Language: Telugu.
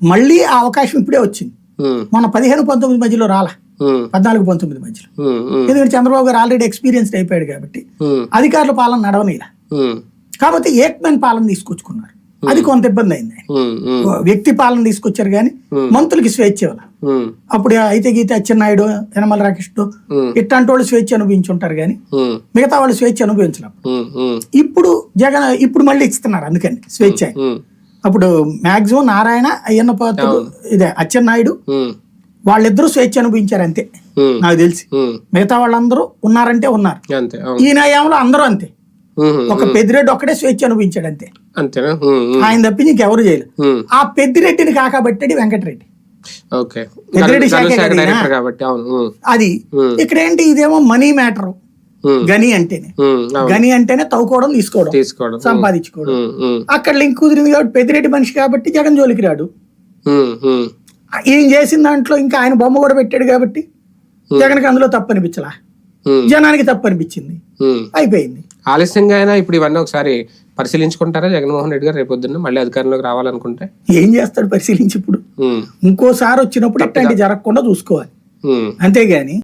మళ్ళీ ఆ అవకాశం ఇప్పుడే వచ్చింది. మొన్న పదిహేను పంతొమ్మిది మధ్యలో రాలా. పద్నాలుగు పంతొమ్మిది మధ్యలో. ఎందుకంటే చంద్రబాబు గారు ఆల్రెడీ ఎక్స్పీరియన్స్డ్ అయిపోయాడు కాబట్టి అధికారుల పాలన నడవనీలా. కాబట్టి ఏక్మెన్ పాలన తీసుకొచ్చుకున్నారు. అది కొంత ఇబ్బంది అయింది వ్యక్తి పాలన తీసుకొచ్చారు కానీ మంత్రులకి స్వేచ్ఛ అప్పుడు అయితే గీత అచ్చెన్నాయుడు యనమల రాకేష్ ఉమ్, ఇట్లాంటి వాళ్ళు స్వేచ్ఛ అనుభవించుంటారు కానీ మిగతా వాళ్ళు స్వేచ్ఛ అనుభవించలేం ఉమ్, ఉమ్, ఇప్పుడు జగన్ ఇప్పుడు మళ్ళీ ఇస్తున్నారు అందుకని స్వేచ్ఛ. అప్పుడు మాక్సిమం నారాయణ అయ్యన్న పాత్రుడు ఇదే అచ్చెన్నాయుడు వాళ్ళిద్దరూ స్వేచ్ఛ అనుభవించారు అంతే. నాకు తెలిసి. మిగతా వాళ్ళందరూ ఉన్నారంటే ఉన్నారు. ఈ న్యాయంలో అందరూ అంతే. ఒక పెద్దిరెడ్డి ఒక్కడే స్వేచ్ఛ అనుభవించాడు అంతే. ఆయన తప్పించి ఇంకెవరు చేయలేదు. ఆ పెద్దిరెడ్డిని కాకబెట్టాడు వెంకటరెడ్డి. పెద్దిరెడ్డి శాఖే అది ఇక్కడ ఏంటి ఇదేమో మనీ మ్యాటర్. గని అంటేనే. గని అంటేనే తవ్వుకోవడం తీసుకోవడం తీసుకోవడం. సంపాదించుకోవడం. అక్కడ లింక్ కుదిరింది కాబట్టి పెద్దిరెడ్డి మనిషి కాబట్టి జగన్ జోలికి రాడు. ఈయన చేసిన దాంట్లో ఇంకా ఆయన బొమ్మ కూడా పెట్టాడు కాబట్టి జగన్కి అందులో తప్పు అనిపించలా ఉమ్, జనానికి తప్పు అనిపించింది ఉమ్. అయిపోయింది. ఆలస్యంగా అయినా ఇప్పుడు ఇవన్నీ ఒకసారి పరిశీలించుకుంటారా? జగన్మోహన్ రెడ్డి గారు రేపొద్దున్న మళ్ళీ అధికారంలోకి రావాలనుకుంటే? ఏం చేస్తాడు పరిశీలించి ఇప్పుడు? ఇంకోసారి వచ్చినప్పుడు ఇట్లాంటి జరగకుండా చూసుకోవాలి. అంతేగాని